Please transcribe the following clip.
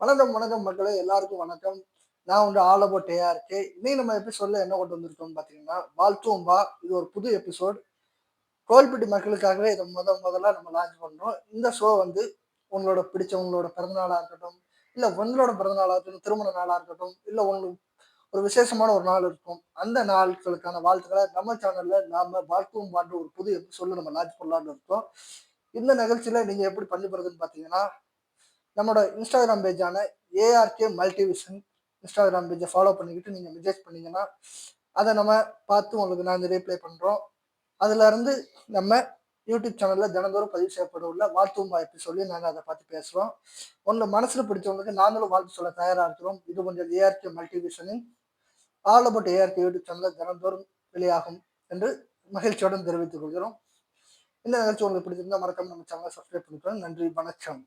வணக்கம் வணக்கம் மக்களே. எல்லாருக்கும் வணக்கம். நான் வந்து ஆல் அபவுட் ஏஆர்கே இன்னைக்கு நம்ம எபிசோட்ல என்ன கொண்டு வந்திருக்கோம்னு பார்த்தீங்கன்னா வா இது ஒரு புது எபிசோட். கோல்பட்டி மக்களுக்காகவே இதை முத முதல்ல நம்ம லான்ச் பண்றோம். இந்த ஷோ வந்து உங்களோட பிடிச்சவங்களோட பிறந்தநாளாக இருக்கட்டும் இல்ல உங்களோட பிறந்தநாளாக இருக்கட்டும் திருமண நாளா இருக்கட்டும் இல்ல உங்களுக்கு ஒரு விசேஷமான ஒரு நாள் இருக்கும் அந்த நாட்களுக்கான வாழ்த்துக்களை நம்ம சேனல்ல நாம வாழ்த்தும் பாட்டு ஒரு புது எபிசோட்ல நம்ம லான்ச் பண்ணலாம்னு இருக்கோம். இந்த நிகழ்ச்சியில நீங்க எப்படி பண்ணி போறதுன்னு பாத்தீங்கன்னா நம்மளோட இன்ஸ்டாகிராம் பேஜான ஏஆர்கே மல்டிவிஷன் இன்ஸ்டாகிராம் பேஜை ஃபாலோ பண்ணிக்கிட்டு நீங்கள் மெசேஜ் பண்ணீங்கன்னா அதை நம்ம பார்த்து உங்களுக்கு நாங்கள் ரீப்ளை பண்ணுறோம் அதுலேருந்து நம்ம யூடியூப் சேனலில் தினந்தோறும் பதிவு செய்யப்பட உள்ள வாழ்த்தும் வாய்ப்பு சொல்லி நாங்கள் அதை பார்த்து பேசுகிறோம் ஒன்று மனசில் பிடிச்சவங்களுக்கு நாங்களும் வாழ்த்து சொல்ல தயாராக இருக்கிறோம். இது கொஞ்சம் ஏஆர்கே மல்டிவிஷனின் ஆல் அபவுட் ஏஆர்கே யூடியூப் சேனலில் தினந்தோறும் வெளியாகும் என்று மகிழ்ச்சியுடன் தெரிவித்துக் கொள்கிறோம். இந்த நிகழ்ச்சி உங்களுக்கு பிடிச்சிருந்தா மறக்காம நம்ம சேனலை சப்ஸ்கிரைப் பண்ணிக்கிறோம் நன்றி வணக்கம்.